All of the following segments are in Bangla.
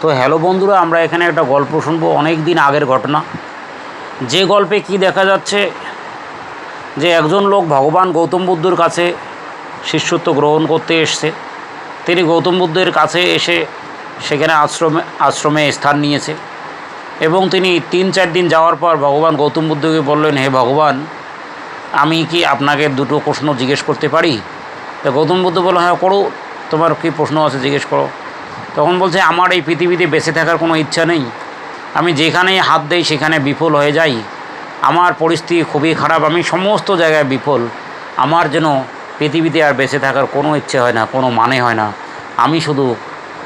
তো হ্যালো বন্ধুরা, আমরা এখানে একটা গল্প শুনব অনেক দিন আগের ঘটনা। যে গল্পে কি দেখা যাচ্ছে, যে একজন লোক ভগবান গৌতম বুদ্ধর কাছে শিষ্যত্ব গ্রহণ করতে এসছে। তিনি গৌতম বুদ্ধের কাছে এসে সেখানে আশ্রমে আশ্রমে স্থান নিয়েছে এবং তিনি তিন চার দিন যাওয়ার পর ভগবান গৌতম বুদ্ধকে বললেন, হে ভগবান, আমি কি আপনাকে দুটো প্রশ্ন জিজ্ঞেস করতে পারি? তো গৌতম বুদ্ধ বলল হ্যাঁ করো। তোমার কী প্রশ্ন আছে জিজ্ঞেস করো। তখন বলছে, আমার এই পৃথিবীতে বেঁচে থাকার কোনো ইচ্ছা নেই। আমি যেখানেই হাত দেই সেখানে বিফল হয়ে যাই। আমার পরিস্থিতি খুবই খারাপ। আমি সমস্ত জায়গায় বিফল। আমার যেন পৃথিবীতে আর বেঁচে থাকার কোনো ইচ্ছে হয় না, কোনো মানে হয় না। আমি শুধু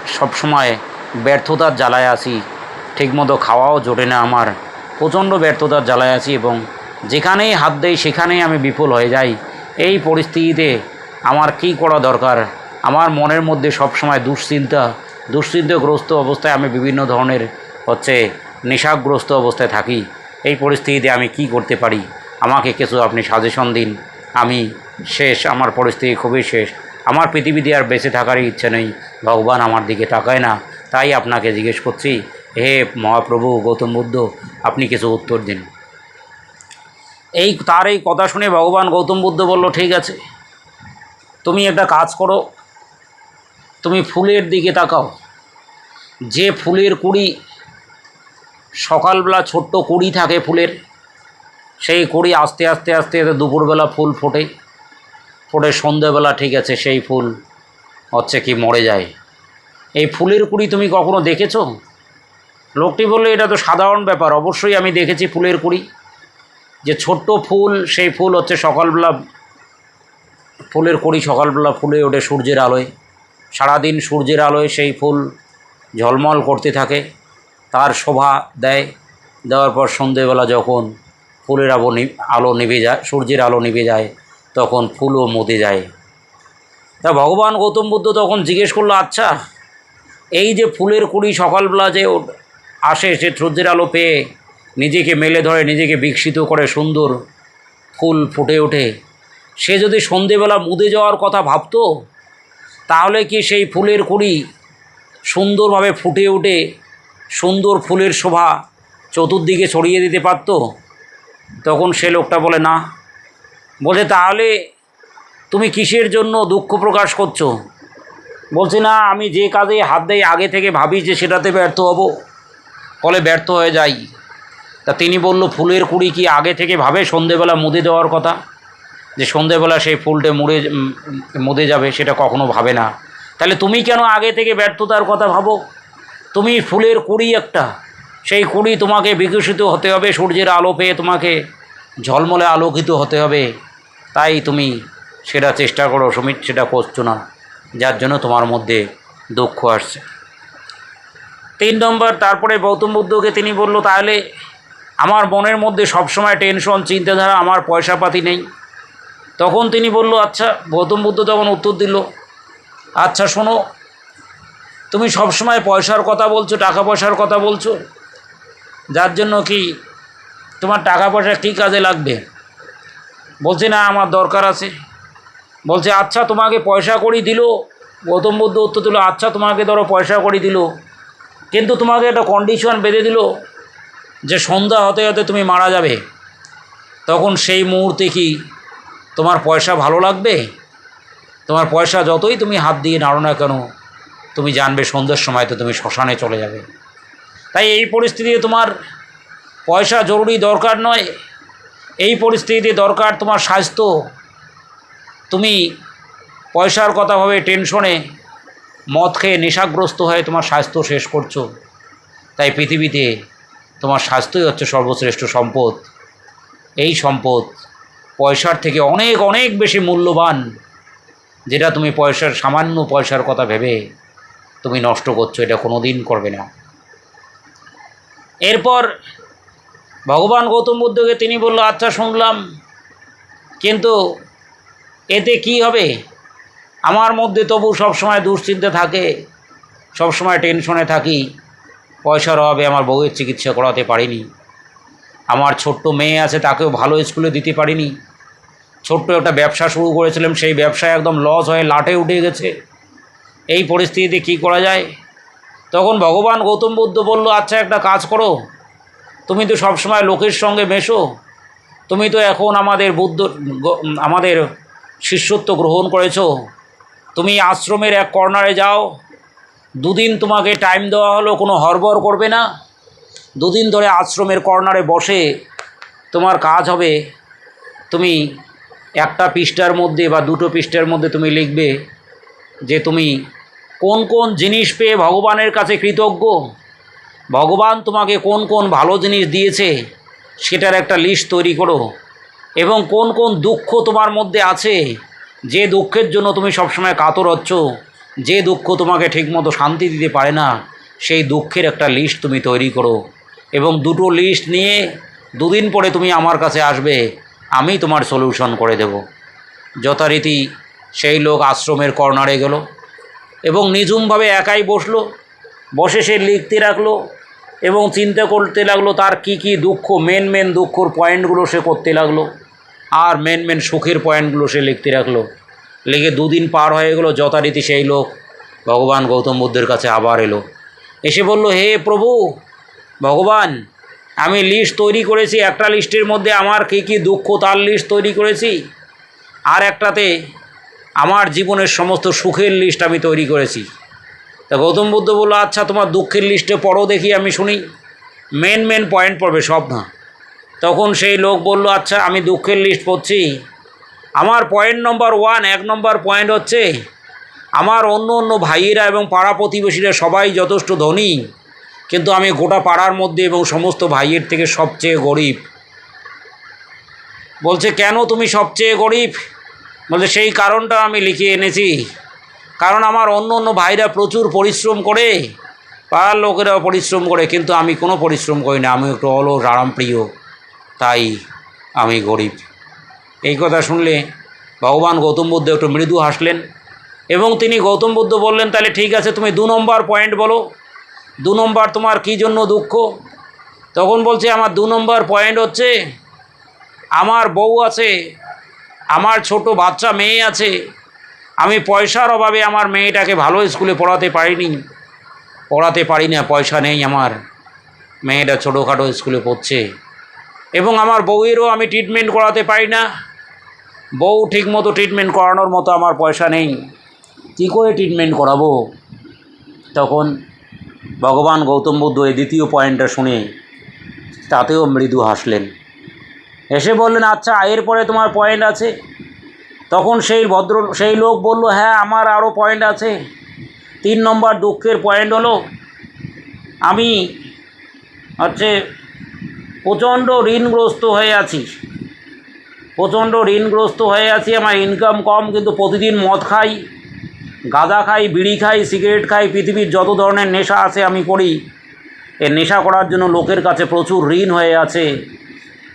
সবসময় ব্যর্থতার জ্বালায় আছি। ঠিকমতো খাওয়াও জোটে না আমার। প্রচণ্ড ব্যর্থতার জ্বালায় আছি এবং যেখানেই হাত দেই সেখানেই আমি বিফল হয়ে যাই। এই পরিস্থিতিতে আমার কী করা দরকার? আমার মনের মধ্যে সবসময় দুশ্চিন্তা দুশ্চিন্তাগ্রস্ত অবস্থায় আমি বিভিন্ন ধরনের হচ্ছে নেশাগ্রস্ত অবস্থায় থাকি। এই পরিস্থিতিতে আমি কি করতে পারি? আমাকে কিছু আপনি সাজেশন দিন। আমি শেষ, আমার পরিস্থিতি খুবই শেষ। আমার পৃথিবীতে আর বেঁচে থাকারই ইচ্ছে নেই। ভগবান আমার দিকে তাকায় না। তাই আপনাকে জিজ্ঞেস করছি, হে মহাপ্রভু গৌতম বুদ্ধ, আপনি কিছু উত্তর দিন। এই তার এই কথা শুনে ভগবান গৌতম বুদ্ধ বলল, ঠিক আছে। তুমি একটা কাজ করো। তুমি ফুলের দিকে তাকাও। যে ফুলের কুড়ি সকালবেলা ছোট্ট কুড়ি থাকে ফুলের, সেই কুড়ি আস্তে আস্তে আস্তে আস্তে দুপুরবেলা ফুল ফোটে। ফোটে, সন্ধেবেলা ঠিক আছে, সেই ফুল হচ্ছে কি মরে যায়। এই ফুলের কুড়ি তুমি কখনো দেখেছ? লোকটি বললে, এটা তো সাধারণ ব্যাপার, অবশ্যই আমি দেখেছি ফুলের কুড়ি। যে ছোট্ট ফুল, সেই ফুল হচ্ছে সকালবেলা, ফুলের কুড়ি সকালবেলা ফুলে ওঠে সূর্যের আলোয়। সারাদিন সূর্যের আলোয় সেই ফুল ঝলমল করতে থাকে। তার শোভা দেয়। দেওয়ার পর সন্ধেবেলা যখন ফুলের আলো আলো নিভে যায়, সূর্যের আলো নিভে যায়, তখন ফুলও মতে যায়। তা ভগবান গৌতম বুদ্ধ তখন জিজ্ঞেস করল আচ্ছা এই যে ফুলের কুড়ি সকালবেলা যে আসে, সে সূর্যের আলো পেয়ে নিজেকে মেলে ধরে, নিজেকে বিকশিত করে সুন্দর ফুল ফুটে ওঠে, সে যদি সন্ধেবেলা মুদে যাওয়ার কথা ভাবতো, তাহলে কি সেই ফুলের কুড়ি সুন্দরভাবে ফুটে উঠে সুন্দর ফুলের শোভা চতুর্দিকে ছড়িয়ে দিতে পারত, তখন সে লোকটা বলে, না। বলছে তাহলে তুমি কিসের জন্য দুঃখ প্রকাশ করছ? বলছে, না, আমি যে কাজে হাত দেই, আগে থেকে ভাবি যে সেটাতে ব্যর্থ হব। ফলে ব্যর্থ হয়ে যাই। তা তিনি বলল, ফুলের কুড়ি কি আগে থেকে ভাবে সন্ধেবেলা মুদে দেওয়ার কথা? যে সন্ধেবেলা সেই ফুলটা মুড়ে মুদে যাবে, সেটা কখনো ভাবে না। তাহলে তুমি কেন আগে থেকে ব্যর্থতার কথা ভাবো? তুমি ফুলের কুড়ি একটা। সেই কুড়ি তোমাকে বিকশিত হতে হবে, সূর্যের আলো পেয়ে তোমাকে ঝলমলে আলোকিত হতে হবে। তাই তুমি সেটা চেষ্টা করো, সুমিত, সেটা করছ না। যার জন্য তোমার মধ্যে দুঃখ আসছে। তিন নম্বর, তারপরে গৌতম বুদ্ধকে তিনি বলল, তাহলে আমার মনের মধ্যে সবসময় টেনশন চিন্তাধারা, আমার পয়সাপাতি নেই। তখন তিনি বলল আচ্ছা। গৌতম বুদ্ধ তখন উত্তর দিল আচ্ছা শোনো। তুমি সবসময় পয়সার কথা বলছো, টাকা পয়সার কথা বলছো। যার জন্য কি তোমার টাকা পয়সা কী কাজে লাগবে? বলছে, না, আমার দরকার আছে। বলছে আচ্ছা তোমাকে পয়সা করি দিল। গৌতম বুদ্ধ উত্তর দিল আচ্ছা তোমাকে ধরো পয়সা করি দিল। কিন্তু তোমাকে একটা কন্ডিশন বেঁধে দিল যে সন্ধ্যা হতে হতে তুমি মারা যাবে। তখন সেই মুহূর্তে কি তোমার পয়সা ভালো লাগবে? তোমার পয়সা যতই তুমি হাত দিয়ে নাড়ো না কেন, তুমি জানবে সন্ধ্যের সময় তো তুমি শ্মশানে চলে যাবে। তাই এই পরিস্থিতিতে তোমার পয়সা জরুরি দরকার নয়। এই পরিস্থিতিতে দরকার তোমার স্বাস্থ্য। তুমি পয়সার কথা ভাবে টেনশনে মদ খেয়ে নেশাগ্রস্ত হয়ে তোমার স্বাস্থ্য শেষ করছ। তাই পৃথিবীতে তোমার স্বাস্থ্যই হচ্ছে সর্বশ্রেষ্ঠ সম্পদ। এই সম্পদ পয়সার থেকে অনেক অনেক বেশি মূল্যবান। যেটা তুমি পয়সার, সামান্য পয়সার কথা ভেবে তুমি নষ্ট করছ, এটা কোনো দিন করবে না। এরপর ভগবান গৌতম বুদ্ধকে তিনি বলল আচ্ছা শুনলাম। কিন্তু এতে কি হবে? আমার মধ্যে তবু সবসময় দুশ্চিন্তা থাকে, সবসময় টেনশনে থাকি। পয়সার অভাবে আমার বউয়ের চিকিৎসা করাতে পারিনি। আমার ছোট্ট মেয়ে আছে, তাকেও ভালো স্কুলে দিতে পারিনি। ছোট্ট একটা ব্যবসা শুরু করেছিলাম, সেই ব্যবসায় একদম লস হয়ে লাটে উঠে গেছে। এই পরিস্থিতিতে কি করা যায়? তখন ভগবান গৌতম বুদ্ধ বলল আচ্ছা একটা কাজ করো। তুমি তো সবসময় লোকের সঙ্গে মেশো। তুমি তো এখন আমাদের বুদ্ধ আমাদের শিষ্যত্ব গ্রহণ করেছ। তুমি আশ্রমের এক কর্নারে যাও। দুদিন তোমাকে টাইম দেওয়া হলো, কোনো হরবর করবে না। দুদিন ধরে আশ্রমের কর্নারে বসে তোমার কাজ হবে। তুমি একটা পৃষ্ঠার মধ্যে বা দুটো পৃষ্ঠার মধ্যে তুমি লিখবে যে তুমি কোন কোন জিনিস পেয়ে ভগবানের কাছে কৃতজ্ঞ? ভগবান তোমাকে কোন কোন ভালো জিনিস দিয়েছে সেটার একটা লিস্ট তৈরি করো। এবং কোন কোন দুঃখ তোমার মধ্যে আছে যে দুঃখের জন্য তুমি সবসময় কাতর হচ্ছ, যে দুঃখ তোমাকে ঠিকমতো শান্তি দিতে পারে না, সেই দুঃখের একটা লিস্ট তুমি তৈরি করো। এবং দুটো লিস্ট নিয়ে দুদিন পরে তুমি আমার কাছে আসবে। আমি তোমার সলিউশন করে দেব। যথারীতি সেই লোক আশ্রমের কর্নারে গেল এবং নিঝুমভাবে একাই বসল। বসে সে লিখতে রাখল এবং চিন্তা করতে লাগল তার কি কি দুঃখ মেন মেন দুঃখর পয়েন্টগুলো সে করতে লাগল আর মেন মেন সুখের পয়েন্টগুলো সে লিখতে রাখল লিখে দুদিন পার হয়ে গেলো, যথারীতি সেই লোক ভগবান গৌতম বুদ্ধের কাছে আবার এলো। এসে বলল, হে প্রভু, ভগবান আমি লিস্ট তৈরি করেছি, একটা লিস্টের মধ্যে আমার কী কী দুঃখ তার লিস্ট তৈরি করেছি। আর একটাতে আমার জীবনের সমস্ত সুখের লিস্ট আমি তৈরি করেছি। তা গৌতম বুদ্ধ বলল আচ্ছা তোমার দুঃখের লিস্টে পড়ো দেখি, আমি শুনি। মেন মেন পয়েন্ট পড়বে সব না। তখন সেই লোক বলল আচ্ছা আমি দুঃখের লিস্ট পড়ছি। আমার পয়েন্ট নম্বর ওয়ান এক নম্বর পয়েন্ট হচ্ছে, আমার অন্য অন্য ভাইয়েরা এবং পাড়া প্রতিবেশীরা সবাই যথেষ্ট ধনী। কিন্তু আমি গোটা পাড়ার মধ্যে এবং সমস্ত ভাইয়ের থেকে সবচেয়ে গরিব। বলছে, কেন তুমি সবচেয়ে গরিব? বলছে, সেই কারণটা আমি লিখে এনেছি। কারণ আমার অন্য অন্য ভাইরা প্রচুর পরিশ্রম করে, পাড়ার লোকেরাও পরিশ্রম করে, কিন্তু আমি কোনো পরিশ্রম করি না। আমি একটু অলস, আরামপ্রিয়। তাই আমি গরিব। এই কথা শুনলে ভগবান গৌতম বুদ্ধ একটু মৃদু হাসলেন এবং তিনি গৌতম বুদ্ধ বললেন, তাহলে ঠিক আছে, তুমি দু নম্বর পয়েন্ট বলো। দু নম্বর তোমার কী জন্য দুঃখ? তখন বলছে, আমার দু নম্বর পয়েন্ট হচ্ছে, আমার বউ আছে, আমার ছোট বাচ্চা মেয়ে আছে, আমি পয়সার অভাবে আমার মেয়েটাকে ভালো স্কুলে পড়াতে পারিনি, পড়াতে পারি না পয়সা নেই আমার, মেয়েটা ছোটোখাটো স্কুলে পড়ছে। এবং আমার বউয়েরও আমি ট্রিটমেন্ট করাতে পারি না বউ ঠিকমতো ট্রিটমেন্ট করানোর মতো আমার পয়সা নেই, কী করে ট্রিটমেন্ট করাবো? তখন ভগবান গৌতম বুদ্ধ এই দ্বিতীয় পয়েন্টটা শুনে তাতেও মৃদু হাসলেন। এসে বললেন আচ্ছা এরপরে তোমার পয়েন্ট আছে? তখন সেই ভদ্র, সেই লোক বলল হ্যাঁ আমার আরও পয়েন্ট আছে। তিন নম্বর দুঃখের পয়েন্ট হলো, আমি হচ্ছে প্রচণ্ড ঋণগ্রস্ত হয়ে আছি। প্রচণ্ড ঋণগ্রস্ত হয়ে আছি, আমার ইনকাম কম, কিন্তু প্রতিদিন মদ খাই। গাঁজা খাই, বিড়ি খাই, সিগারেট খাই, পৃথিবীর যত ধরনের নেশা আছে আমি করি এ নেশা করার জন্য লোকের কাছে প্রচুর ঋণ হয়ে আছে।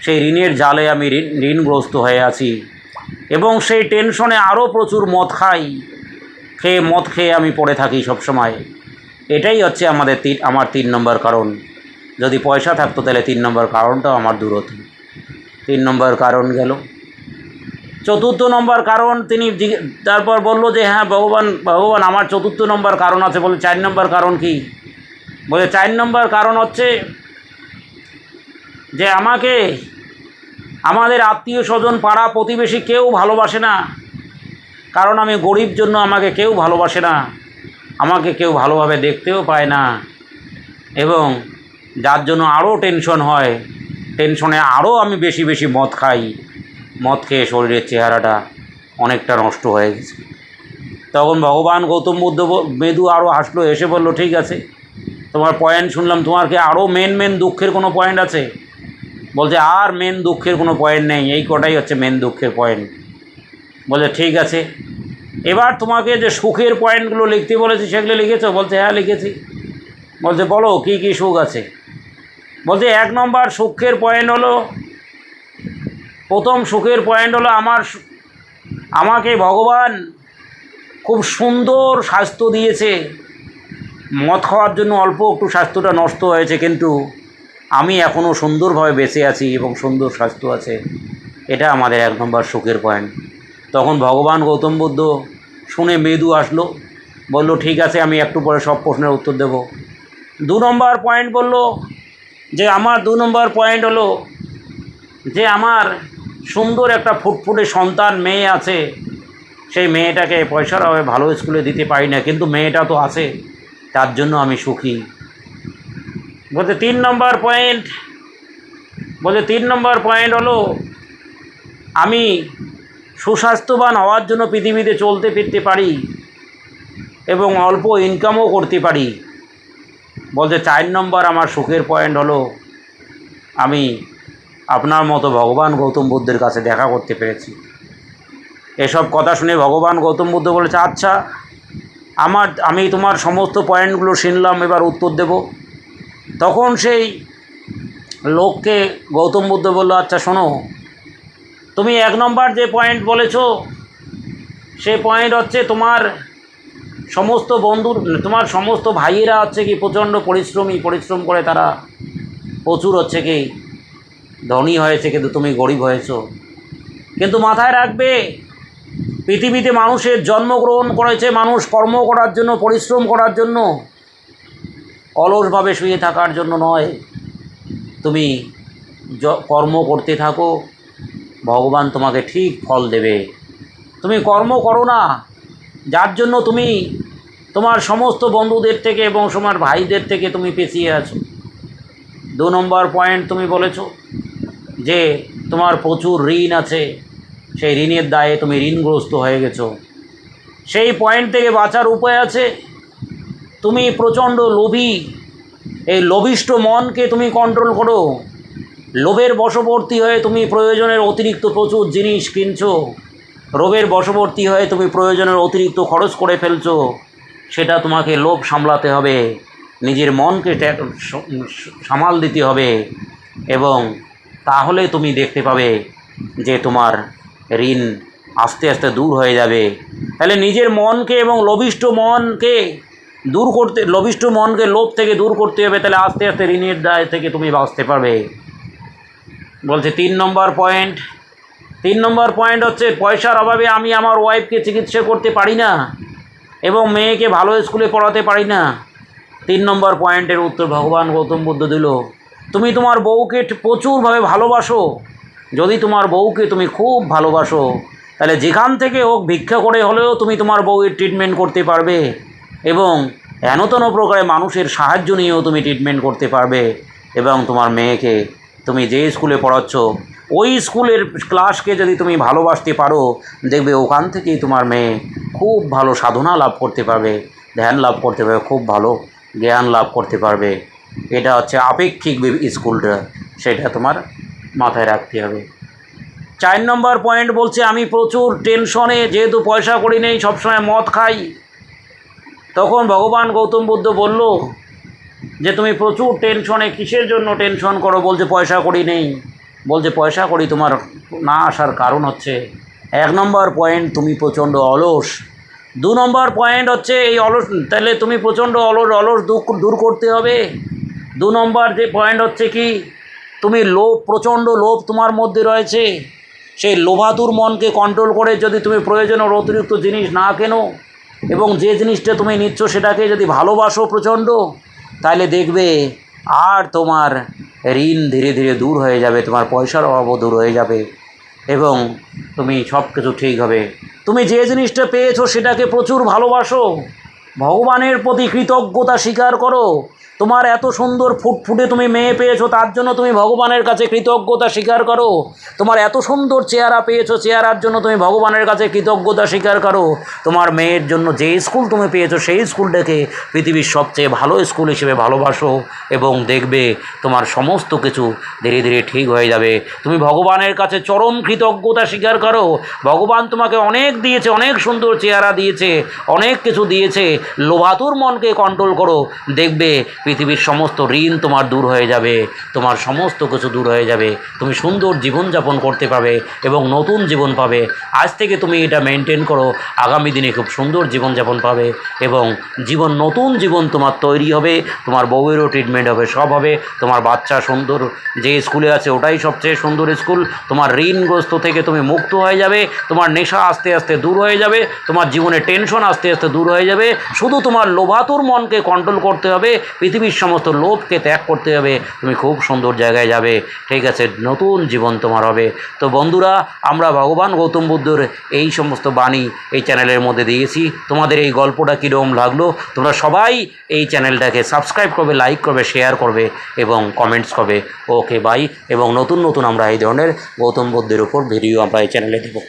সেই ঋণের জালে আমি ঋণ, ঋণগ্রস্ত হয়ে আছি। এবং সেই টেনশনে আরও প্রচুর মদ খাই, খেয়ে মদ খেয়ে আমি পড়ে থাকি সবসময়। এটাই হচ্ছে আমাদের তিন, আমার তিন নম্বর কারণ। যদি পয়সা থাকতো তাহলে তিন নম্বর কারণটাও আমার দূর হতো তিন নম্বর কারণ গেল চতুর্থ নম্বর কারণ তিনি তারপর বলল যে হ্যাঁ ভগবান ভগবান, আমার চতুর্থ নম্বর কারণ আছে। বলে চার নম্বর কারণ কি? বলে, চার নম্বর কারণ হচ্ছে যে, আমাকে, আমাদের আত্মীয় স্বজন পাড়া প্রতিবেশী কেউ ভালোবাসে না। কারণ আমি গরিব জন্য আমাকে কেউ ভালোবাসে না। আমাকে কেউ ভালোভাবে দেখতেও পায় না। এবং যার জন্য আরও টেনশন হয় টেনশনে আরও আমি বেশি বেশি মদ খাই। মদ খেয়ে শরীরের চেহারাটা অনেকটা নষ্ট হয়ে গেছে। তখন ভগবান গৌতম বুদ্ধ মেদু আরও হাসলো, এসে বলল, ঠিক আছে, তোমার পয়েন্ট শুনলাম, তোমার কি আরও মেন মেন দুঃখের কোনো পয়েন্ট আছে? বলছে, আর মেন দুঃখের কোনো পয়েন্ট নেই, এই কটাই হচ্ছে মেন দুঃখের পয়েন্ট বলছে, ঠিক আছে, এবার তোমাকে যে সুখের পয়েন্টগুলো লিখতে বলেছি, সেগুলো লিখেছো? বলছে হ্যাঁ লিখেছি। বলছে, বলো, কী কী সুখ আছে? বলছে, এক নম্বর সুখের পয়েন্ট হলো প্রথম সুখের পয়েন্ট হলো আমার আমাকে ভগবান খুব সুন্দর স্বাস্থ্য দিয়েছে। মদ খাওয়ার জন্য অল্প একটু স্বাস্থ্যটা নষ্ট হয়েছে, কিন্তু আমি এখনও সুন্দরভাবে বেঁচে আছি এবং সুন্দর স্বাস্থ্য আছে। এটা আমাদের এক নম্বর সুখের পয়েন্ট তখন ভগবান গৌতম বুদ্ধ শুনে মৃদু আসলো, বলল, ঠিক আছে, আমি একটু পরে সব প্রশ্নের উত্তর দেব। দু নম্বর পয়েন্ট বলল যে, আমার দু নম্বর পয়েন্ট হলো যে, আমার সুন্দর একটা ফুটফুটে সন্তান মেয়ে আছে। সেই মেয়েটাকে পয়সার অভাবে ভালো স্কুলে দিতে পারি না, কিন্তু মেয়েটা তো আছে। তার জন্য আমি সুখী। বলতে তিন নম্বর পয়েন্ট বলতে তিন নম্বর পয়েন্ট হলো, আমি সুস্বাস্থ্যবান হওয়ার জন্য পৃথিবীতে চলতে ফিরতে পারি এবং অল্প ইনকামও করতে পারি। বলতে চার নম্বর আমার সুখের পয়েন্ট হলো, আমি আপনার মতো ভগবান গৌতম বুদ্ধের কাছে দেখা করতে পেরেছি। এসব কথা শুনে ভগবান গৌতম বুদ্ধ বলেছে আচ্ছা আমার, আমি তোমার সমস্ত পয়েন্টগুলো শুনলাম, এবার উত্তর দেব। তখন সেই লোককে গৌতম বুদ্ধ বলল আচ্ছা শোনো, তুমি এক নম্বর যে পয়েন্ট বলেছ, সে পয়েন্ট হচ্ছে তোমার সমস্ত বন্ধুর তোমার সমস্ত ভাইয়েরা হচ্ছে কি প্রচণ্ড পরিশ্রমী, পরিশ্রম করে তারা প্রচুর হচ্ছে কি ধনী হয়েছে কিন্তু তুমি গরিব হয়েছো। কিন্তু মাথায় রাখবে, পৃথিবীতে মানুষের জন্মগ্রহণ করেছে মানুষ, কর্ম করার জন্য, পরিশ্রম করার জন্য। অলসভাবে শুয়ে থাকার জন্য নয়। তুমি কর্ম করতে থাকো, ভগবান তোমাকে ঠিক ফল দেবে। তুমি কর্ম করো না, যার জন্য তুমি তোমার সমস্ত বন্ধুদের থেকে এবং তোমার ভাইদের থেকে তুমি পেছিয়ে আছো। দু নম্বর পয়েন্ট তুমি বলেছ যে তোমার প্রচুর ঋণ আছে, সেই ঋণের দায়ে তুমি ঋণগ্রস্ত হয়ে গেছো। সেই পয়েন্ট থেকে বাঁচার উপায় আছে? তুমি প্রচণ্ড লোভী। এই লোভিষ্ট মনকে তুমি কন্ট্রোল করো। লোভের বশবর্তী হয়ে তুমি প্রয়োজনের অতিরিক্ত প্রচুর জিনিস কিনছো। রোগের বশবর্তী হয়ে তুমি প্রয়োজনের অতিরিক্ত খরচ করে ফেলছো। সেটা তোমাকে লোভ সামলাতে হবে। নিজের মনকে সামাল দিতে হবে। এবং তাহলে তুমি দেখতে পাবে যে তোমার ঋণ আস্তে আস্তে দূর হয়ে যাবে। তাহলে নিজের মনকে এবং লোভিষ্ট মনকে দূর করতে, লবিষ্ট মনকে লোভ থেকে দূর করতে হবে, তাহলে আস্তে আস্তে ঋণের দায় থেকে তুমি বাঁচতে পারবে। বলছে তিন নম্বর পয়েন্ট তিন নম্বর পয়েন্ট হচ্ছে পয়সার অভাবে আমি আমার ওয়াইফকে চিকিৎসা করতে পারি না এবং মেয়েকে ভালো স্কুলে পড়াতে পারি না। তিন নম্বর পয়েন্টের উত্তর ভগবান গৌতম বুদ্ধ দিল। তুমি তোমার বউকে প্রচুরভাবে ভালোবাসো। যদি তোমার বউকে তুমি খুব ভালোবাসো, তাহলে যেখান থেকে হোক ভিক্ষা করে হলেও তুমি তোমার বউয়ের ট্রিটমেন্ট করতে পারবে এবং হেনতন প্রকারে মানুষের সাহায্য নিয়েও তুমি ট্রিটমেন্ট করতে পারবে এবং তোমার মেয়েকে তুমি যে স্কুলে পড়াচ্ছ, ওই স্কুলের ক্লাসকে যদি তুমি ভালোবাসতে পারো, দেখবে ওখান থেকেই তোমার মেয়ে খুব ভালো সাধনা লাভ করতে পারবে, ধ্যান লাভ করতে পারবে, খুব ভালো জ্ঞান লাভ করতে পারবে। এটা হচ্ছে আপেক্ষিক স্কুলটা, সেটা তোমার মাথায় রাখতে হবে। চার নম্বর পয়েন্ট বলছে, আমি প্রচুর টেনশনে যেহেতু পয়সা করি নেই, সবসময় মদ খাই। তখন ভগবান গৌতম বুদ্ধ বলল, যে তুমি প্রচুর টেনশনে কিসের জন্য টেনশন করো? বলছে, পয়সা করি নেই। বলছে, পয়সা করি তোমার না আসার কারণ হচ্ছে, এক নম্বর পয়েন্ট তুমি প্রচণ্ড অলস। দু নম্বর পয়েন্ট হচ্ছে, এই অলস, তাহলে তুমি প্রচণ্ড অলস অলস দূর করতে হবে। দু নম্বর যে পয়েন্ট হচ্ছে কি, তুমি লোভ, প্রচণ্ড লোভ তোমার মধ্যে রয়েছে। সেই লোভাতুর মনকে কন্ট্রোল করে যদি তুমি প্রয়োজনের অতিরিক্ত জিনিস না কেনো এবং যে জিনিসটা তুমি নিচ্ছ সেটাকে যদি ভালোবাসো প্রচণ্ড, তাহলে দেখবে আর তোমার ঋণ ধীরে ধীরে দূর হয়ে যাবে, তোমার পয়সার অভাবও দূর হয়ে যাবে এবং তুমি সব কিছু ঠিক হবে। তুমি যে জিনিসটা পেয়েছ সেটাকে প্রচুর ভালোবাসো। ভগবানের প্রতি কৃতজ্ঞতা স্বীকার করো। তোমার এত সুন্দর ফুটফুটে তুমি মেয়ে পেয়েছ, তার জন্য তুমি ভগবানের কাছে কৃতজ্ঞতা স্বীকার করো। তোমার এত সুন্দর চেহারা পেয়েছ, চেহারার জন্য তুমি ভগবানের কাছে কৃতজ্ঞতা স্বীকার করো। তোমার মেয়ের জন্য যে স্কুল তুমি পেয়েছ, সেই স্কুলটাকে পৃথিবীর সবচেয়ে ভালো স্কুল হিসেবে ভালোবাসো এবং দেখবে তোমার সমস্ত কিছু ধীরে ধীরে ঠিক হয়ে যাবে। তুমি ভগবানের কাছে চরম কৃতজ্ঞতা স্বীকার করো। ভগবান তোমাকে অনেক দিয়েছে, অনেক সুন্দর চেহারা দিয়েছে, অনেক কিছু দিয়েছে। লোভাতুর মনকে কন্ট্রোল করো, দেখবে পৃথিবীর সমস্ত ঋণ তোমার দূর হয়ে যাবে, তোমার সমস্ত কিছু দূর হয়ে যাবে, তুমি সুন্দর জীবনযাপন করতে পাবে এবং নতুন জীবন পাবে। আজ থেকে তুমি এটা মেনটেন করো, আগামী দিনে খুব সুন্দর জীবনযাপন পাবে এবং জীবন, নতুন জীবন তোমার তৈরি হবে, তোমার বউয়েরও ট্রিটমেন্ট হবে, সব হবে। তোমার বাচ্চা সুন্দর, যে স্কুলে আছে ওটাই সবচেয়ে সুন্দর স্কুল। তোমার ঋণগ্রস্ত থেকে তুমি মুক্ত হয়ে যাবে, তোমার নেশা আস্তে আস্তে দূর হয়ে যাবে, তোমার জীবনে টেনশন আস্তে আস্তে দূর হয়ে যাবে শুধু তোমার লোভাতুর মনকে কন্ট্রোল করতে হবে, পৃথিবীর সমস্ত লোভকে ত্যাগ করতে হবে, তুমি খুব সুন্দর জায়গায় যাবে, ঠিক আছে, নতুন জীবন তোমার হবে। তো বন্ধুরা, আমরা ভগবান গৌতম বুদ্ধর এই সমস্ত বাণী এই চ্যানেলের মধ্যে দিয়েছি। তোমাদের এই গল্পটা কীরকম লাগল, তোমরা সবাই এই চ্যানেলটাকে সাবস্ক্রাইব করবে লাইক করবে শেয়ার করবে এবং কমেন্টস করবে। ওকে বাই এবং নতুন নতুন আমরা এই ধরনের গৌতম বুদ্ধের উপর ভিডিও আমরা এই চ্যানেলে দেবো।